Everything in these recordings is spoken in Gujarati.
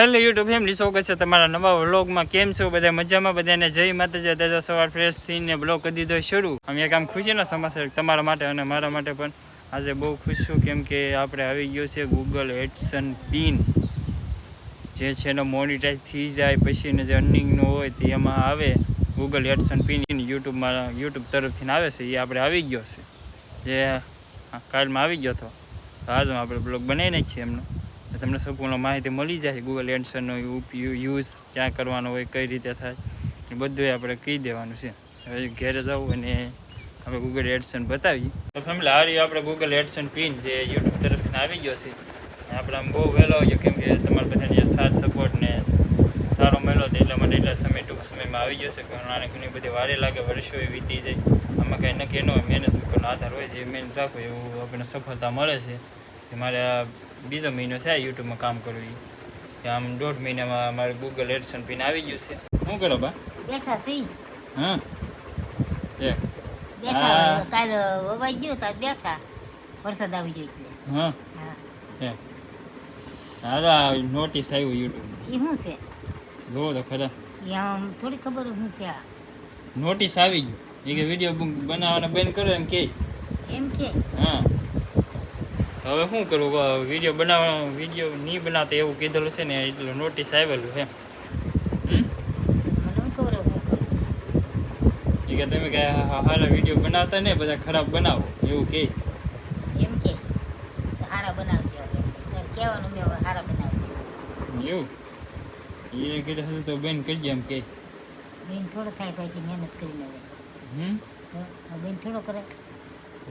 હેલો યુટ્યુબ ફેમિલી, સ્વાગત છે તમારા નવા વ્લોગમાં. કેમ છો બધા? મજામાં બધાને? જય માતાજી. દાદા સવાર ફ્રેશ થઈને બ્લોગ કરી દીધો શરૂ. અમે એક આમ ખુશીના સમાચાર તમારા માટે અને મારા માટે પણ. આજે બહુ ખુશ છું, કેમ કે આપણે આવી ગયો છે ગૂગલ એડસન પિન. જે છે એનો મોનિટાઈઝ થઈ જાય પછીને જે અર્નિંગનું હોય તે એમાં આવે. ગૂગલ એડસન પિન યુટ્યુબમાં, યુટ્યુબ તરફથી આવે છે એ આપણે આવી ગયો છે. જે કાલમાં આવી ગયો હતો. તો આજે આપણે બ્લોગ બનાવી નાખીએ એમનો. તમને સંપૂર્ણ માહિતી મળી જાય ગૂગલ એડસનનો યુઝ ક્યાં કરવાનો હોય, કઈ રીતે થાય, એ બધું આપણે કહી દેવાનું છે. હવે ઘેરે જવું અને આપણે ગૂગલ એડસન બતાવીએ તો ફેમિલી રહ્યું આપણે ગૂગલ એડસન પિન જે યુટ્યુબ તરફથી આવી ગયો છે. આપણે આમ બહુ વહેલો આવ્યો કેમ કે તમારા બધાને સાથ સપોર્ટ ને સારો મળ્યો એટલે મને એટલા સમય ટૂંક સમયમાં આવી ગયો છે ઘણાને ઘણી બધી વારે લાગે, વર્ષો એ વીતી જાય. આમાં કાંઈ નક્કી ન હોય, મહેનત આધાર હોય એ મહેનત રાખો એવું આપણને સફળતા મળે છે. મારે બીજો મહિનો છે યુટ્યુબમાં કામ કરવું એ આમ દોઢ મહિનામાં મારે ગૂગલ એડસન પિન આવી ગયું છે. શું કરો બા? બેઠા સી હા? એ. બેઠા કાલ વવાઈ ગયો તો બેઠા. વરસાદ આવી ગયો એટલે. હા? હા. હા આ નોટિસ આવ્યું યુટ્યુબ એ શું છે? જોવો તો ખરા. એ આમ થોડી ખબર શું છે આ. નોટિસ આવી ગયું. એ કે વીડિયો બનાવવાના બંધ કરો એમ કે. એમ કે. હા. હવે શું કરવું વીડિયો બનાવવાનો વીડિયો નહીં બનાવતા એવું કીધેલું છે ને એટલું નોટિસ આવેલું છે. કે તમે કે સારા વીડિયો બનાવતા ને બધા ખરાબ બનાવો એવું કે. એમ કે. સારા તારે કહેવાનું મેં હારા બનાવજો. એવું? એ કીધું હશે તો બેન કરજે એમ કે. બેન થોડો થાય પછી મહેનત કરીને હમ? બેન થોડો કરે.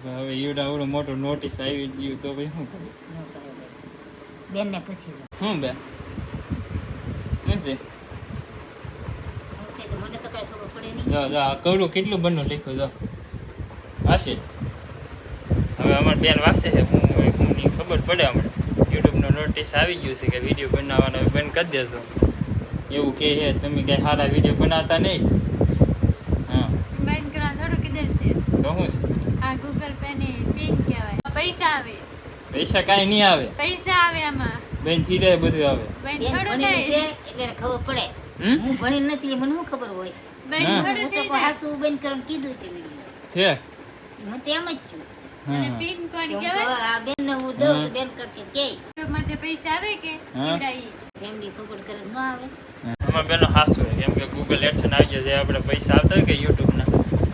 હવે ઈવડા આવડો મોટો નોટિસ આવી ગયું તો ભાઈ શું કરું? બેન. ને પૂછી જો. હું બે શું છે? શું છે તો મને તો કાંઈ ખબર પડે નહીં. જો જો આ કવડું કેટલું બન્યું લખ્યું જો. વાંચે હવે અમારે બેન વાંચે છે હું હું ખબર પડે હમણાં યુટ્યુબનો નોટિસ આવી ગયું છે કે વીડિયો બનાવવાનો બંધ કરી દેશો એવું કહે છે તમે કાંઈ સારા વીડિયો બનાવતા નહીં. હા. બંધ કરવા થોડું કીધેલ છે. તો શું છે? આ ગૂગલ પે ની પિન કહેવાય. પૈસા આવે. પૈસા કાઈ નહીં આવે. પૈસા આવે આમાં. બેનથી જાય બધું આવે. બેન થોડું ભણેલી એટલે ખબર પડે. હું ભણી નથી મને શું ખબર હોય? બેન હા. થોડું તો હાસુ બંધ કરવાનું કીધું છે વીડિયો છે? હું તેમ જ છું. અને પિન કોડ કહેવાય? તો આ બેનને હું દઉં તો બેન કે કે. માંથી પૈસા આવે કે? હા. એવડા ઈ. ફેમિલી સપોર્ટ કરે ન આવે. અમારા બેનો હાસુ કેમ કે ગૂગલ એડસન આવી જાય છે. આપણે પૈસા આવતા હોય કે યુટ્યુબના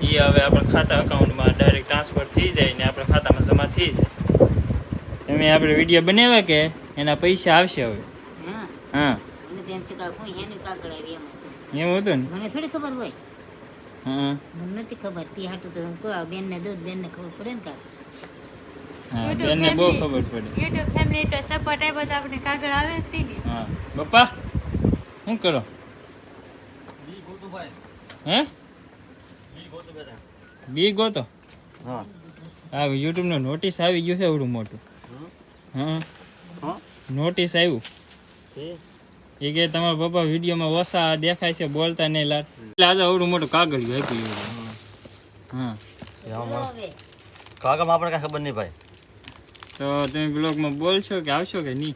એ હવે આપણા ખાતા અકાઉન્ટમાં ડાયરેક્ટ ટ્રાન્સફર થઈ જાય ને આપણા ખાતામાં જમા થઈ જાય. તમે આપણે વીડિયો બનાવ્યા કે એના પૈસા આવશે હવે. હા. હા. મને તો એમ છે કે હું એની કાગળ આવી એમ હતું. ને? મને થોડી ખબર હોય. હા. મને નથી ખબર. તી હાટું તો હું કહું બેનને દઉં બેનને ખબર પડે ને બેનને બહુ ખબર પડે. YouTube family એટલો સપોર્ટ આપ્યો તો આપણે કાગળ આવે જ તે હા. પપ્પા શું કરો? હે? બી ગોતો હા. આ યુટ્યુબનો નોટિસ આવી ગયું છે એવડું મોટું. હા? હા. નોટિસ આવ્યું. એ કે તમારા પપ્પા વિડીયોમાં ઓછા દેખાય છે બોલતા નહીં લાટ એટલે આજે આવડું મોટું કાગળિયું આપ્યું હા. કાગળ આપણે કાંઈ ખબર નહીં ભાઈ. તો તમે બ્લોગમાં બોલશો કે આવશો કે નહીં?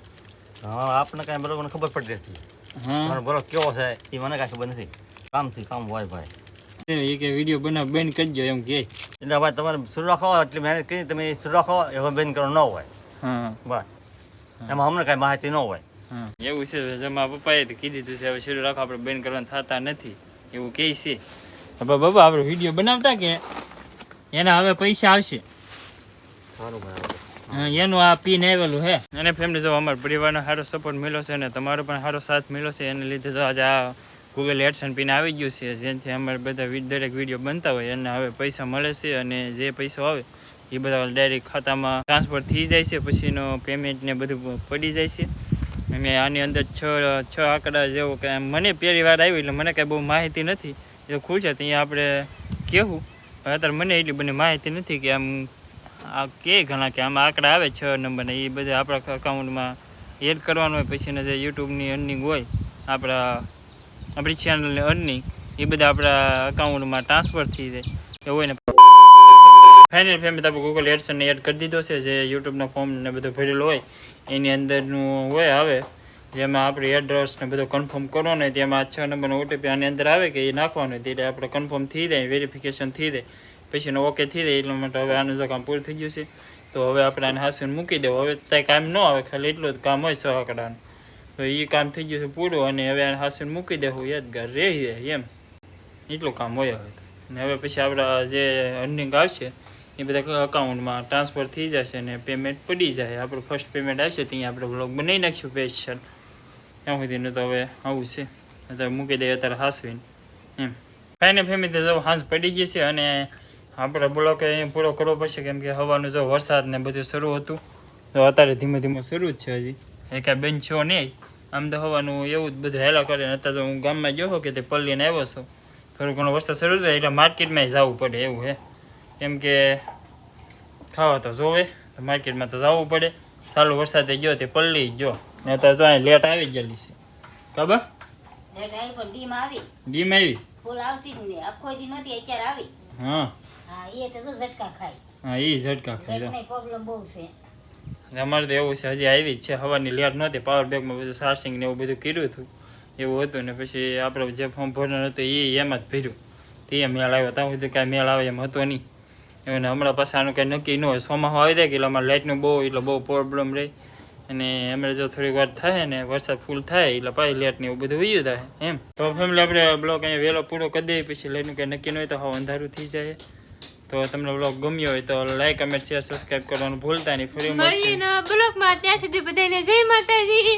હા આપણે કાંઈ બરોબર ખબર પડતી નથી હા. બરોબર કેવો છે એ મને કાંઈ ખબર નથી. કામથી કામ હોય ભાઈ. એ કે વીડિયો બનાવ બંધ કરજો એમ કે. એટલે ભાઈ તમારે શરૂ રાખો એટલી મહેનત કરી તમે શરૂ રાખો એમાં બેન કરો ન હોય. હા. ભાઈ એમાં હમણાં કાંઈ માહિતી ન હોય. એવું છે જમા પપ્પાએ કીધી તું છે હવે શરૂ રાખો આપણે બેન કરવાનું થતા નથી. એવું કહે છે. બાબા આપણે વીડિયો બનાવતા કે એના હવે પૈસા આવશે. સારું ભાઈ એનું આ પીન આવેલું હે. અને ફેમિલી જો અમારા પરિવારનો સારો સપોર્ટ મળ્યો છે અને તમારો પણ સારો સાથ મળ્યો છે એને લીધે જો આજે આ ગૂગલ એડસન પીન આવી ગયું છે. જેનાથી અમારે બધા દરેક વીડિયો બનતા હોય એને હવે પૈસા મળે છે અને જે પૈસા આવે, એ બધા ડાયરેક્ટ ખાતામાં ટ્રાન્સફર થઈ જાય છે. પછીનો પેમેન્ટ ને બધું પડી જાય છે. અને આની અંદર છ છ આંકડા જેવો કે મને પહેલી વાર આવ્યું એટલે મને કાંઈ બહુ માહિતી નથી. એ તો ખુલ ત્યાં આપણે કહેવું અત્યારે મને એટલી બધી માહિતી નથી કે આમ આ કે ઘણા કે આમાં આંકડા આવે છ નંબરના એ બધા આપણા અકાઉન્ટમાં એડ કરવાનું હોય. પછીના જે યુટ્યુબની અર્નિંગ હોય, આપણા આપણી ચેનલની અર્નિંગ એ બધા આપણા અકાઉન્ટમાં ટ્રાન્સફર થઈ જાય. એવું હોય ને. ફાઇનલ ફેમિલી આપણે ગૂગલ એડસનને એડ કરી દીધો છે, જે યુટ્યુબના ફોર્મ ને બધું ભરેલું હોય, એની અંદરનું હોય આવે, જેમાં આપણે એડ્રેસને બધો કન્ફર્મ કરો ને તેમાં છ નંબરનો ઓટીપી આની અંદર આવે કે એ નાખવાનું એટલે આપણે કન્ફર્મ થઈ જાય વેરિફિકેશન થઈ જાય, પછી ઓકે થઈ જાય, એટલા માટે હવે આનું જો કામ પૂરું થઈ ગયું છે. તો હવે આપણે આને હાસવીને મૂકી દેવું, હવે ત્યાં કામ ન આવે, ખાલી એટલું જ કામ હોય સો આંકડાનું તો એ કામ થઈ ગયું છે પૂરું અને હવે આને હાસવીને મૂકી દેવું, યાદગાર રહી જાય એમ. એટલું કામ હોય હવે. અને હવે પછી આપણા જે અર્નિંગ આવશે, એ બધા અકાઉન્ટમાં ટ્રાન્સફર થઈ જશે અને પેમેન્ટ પડી જાય. આપણું ફર્સ્ટ પેમેન્ટ આવશે ત્યાં આપણે બ્લોગ બનાવી નાખીશું સ્પેશિયલ ત્યાં સુધીનું તો હવે આવું છે. અત્યારે મૂકી દઈએ, અત્યારે હાસવીને એમ. કાંઈ ને ફેમિલી તો હાંસ પડી ગઈ છે અને આપણે બ્લોક પૂરો કરવો પડશે, કેમ કે હવાનું જો વરસાદ ને બધું શરૂ હતું. તો અત્યારે ધીમે ધીમે શરૂ જ છે હજી. એ કાંઈ બેન છો નહીં. આમ તો હોવાનું એવું જ બધું હેલા કરે અત્યારે તો હું ગામમાં ગયો કે તે પલ્લીને આવ્યો છું. થોડું ઘણો વરસાદ શરૂ થાય એટલે માર્કેટમાં જવું પડે એવું હે. કેમ કે ખાવા તો જોવે તો માર્કેટમાં તો જવું પડે. ચાલુ વરસાદે ગયો તે પલ્લી ગયો. ને અત્યારે તો અહીં લેટ આવી ગયેલી છે. ખબર? ડીમ આવી. ડીમ આવી? ફૂલ આવતી જ નહીં. આખો દી નહોતી અત્યારે આવી. હા. હા એ તો ઝટકા ખાય. હા એ ઝટકા ખાય પ્રોબ્લેમ બહુ છે. અમારે તો એવું છે, હજી આવી જ છે, હવાની લેટ નહોતી પાવર બેગમાં બધું ચાર્જિંગ ને એવું બધું કર્યું હતું. એવું હતું ને પછી આપણે જે ફોર્મ ભરવાનું હતું એ એમાં જ ભર્યું. તે મેળ આવ્યો, ત્યાં સુધી કાંઈ મેળ આવે એમ હતો નહીં. અને હમણાં પાછા આનું કાંઈ નક્કી ન હોય. સોમાં આવી જાય કે એટલે અમારે લાઇટનું બહુ, એટલે બહુ પ્રોબ્લેમ રહે. અને એમણે જો થોડીક વાર થાય ને વરસાદ ફૂલ થાય, એટલે પાછી લેટ ને એવું બધું વયું થાય, એમ. તો ફેમિલી આપણે બ્લોક અહીંયા વહેલો પૂરો કરી દઈએ, પછી લાઇટનું કાંઈ નક્કી ન હોય તો હવે અંધારું થઈ જાય. તો તમને બ્લોગ ગમ્યો હોય તો લાઈક કમેન્ટ શેર સબસ્ક્રાઈબ કરવાનું ભૂલતા નહીં. ફરી મળીએ બ્લોગમાં ત્યાં સુધી બધાને જય માતાજી.